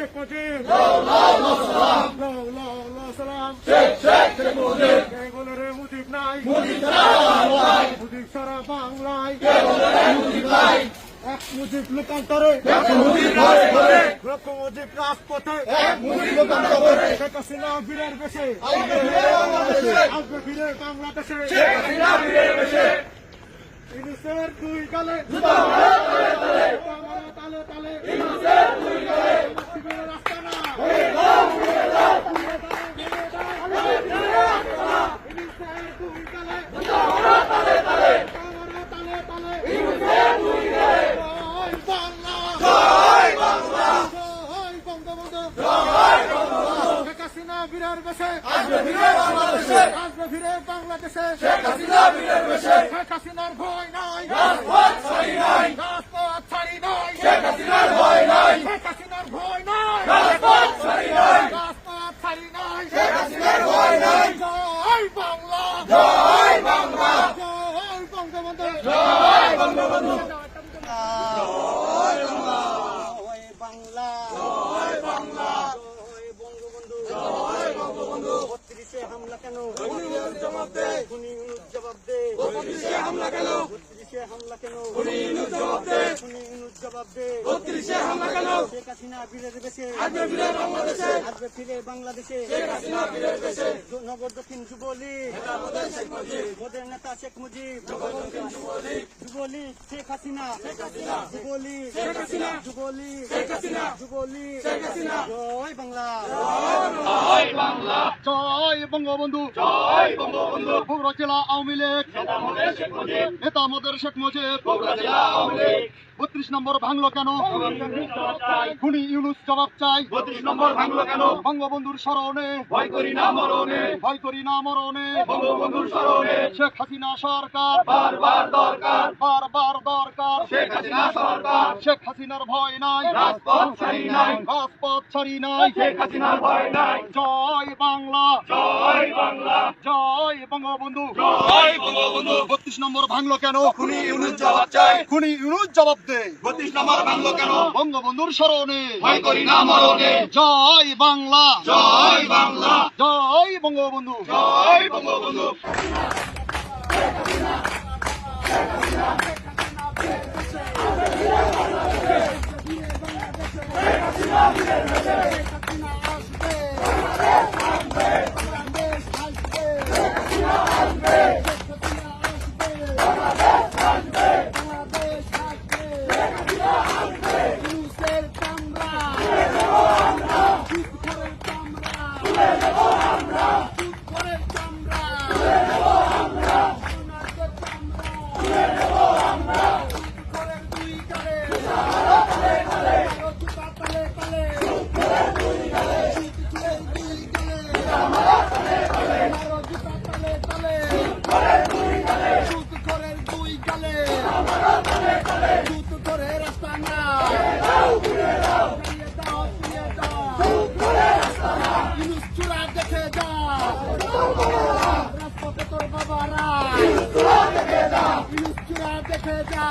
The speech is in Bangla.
শেখ মুজিব লাও লাও সালাম কে বলে রে মুজিব নাই মুজিব সারা বাংলায় এক মুজিব লোকান্তরে লক্ষ মুজিব রাজপথে শেখ হাসিনা বীরের বেশে আসবে ফিরে বাংলাদেশে ইনিসের দুই গালে আমার তালে তালে শিবিরের রাস্তা না ইনিসের দুই গালে আমার তালে তালে জয় বাংলা জয় বঙ্গবন্ধু শেখ হাসিনা বীরের বেশে। আসবে ফিরে বাংলাদেশে। আসবে ফিরে বাংলাদেশে। শেখ হাসিনা বিরার বেশে। শেখ হাসিনার ভয় নাই। রাজপথ ছাড়ি নাই। রাজপথ ছাড়ি নাই। শেখ হাসিনার ভয় নাই শেখ হাসিনার ভয় নাই রাজপথ ছাড়ি নাই রাজপথ ছাড়ি নাই শেখ হাসিনার ভয় নাই জয় বাংলা জয় বাংলা জয় বঙ্গবন্ধু জয় বঙ্গবন্ধু জয় বাংলা জয় বাংলা জয় বঙ্গবন্ধু জয় বঙ্গবন্ধু বত্রিশে হামলা কেন জবাব দে খুনি ইউনুস জবাব দে বত্রিশে হামলা কেন? বত্রিশে হামলা কেন? জবাব দে জবাব দে বত্রিশে হামলা কেন শেখ হাসিনা বীরের বেশে আসবে ফিরে বাংলাদেশে আসবে ফিরে বাংলাদেশে শেখ হাসিনা বীরের বেশে নগর দক্ষিণ যুবলীগ মোদের নেতা শেখ মুজিব যুবলীগ শেখ হাসিনা। যুবলীগ শেখ হাসিনা। যুবলীগ। শেখ হাসিনা। যুবলীগ শেখ হাসিনা জয় বাংলা। জয় বঙ্গবন্ধু। জয় বঙ্গবন্ধু। বগুড়া জেলা আওয়ামী লীগ। নেতা আমাদের শেখ মুজিব। বত্রিশ নম্বর ভাঙলো কেন? খুনি ইউনুস জবাব চাই। বত্রিশ নম্বর ভাঙলো কেন? বঙ্গবন্ধুর স্মরণে। ভয় করি না মরণে। ভয় করি না মরণে। বঙ্গবন্ধুর স্মরণে। শেখ হাসিনা সরকার। বারবার দরকার। বারবার দরকার। শেখ হাসিনা সরকার। শেখ হাসিনার ভয় নাই। রাজপথ ছাড়ি নাই। রাজপথ ছাড়ি নাই। শেখ হাসিনার ভয় নাই। জয় বাংলা। জয় বাংলা। জয় বঙ্গবন্ধু। জয় বঙ্গবন্ধু। বত্রিশ নম্বর ভাঙলো কেন? খুনি ইউনুস জবাব চাই। খুনি ইউনুস জবাব দে। বত্রিশ নম্বর ভাঙলো কেন? বঙ্গবন্ধুর স্মরণে। ভয় করি না মরণে। জয় বাংলা। জয় বাংলা। জয় বঙ্গবন্ধু। জয় বঙ্গবন্ধু। দেখে যা দেখে যা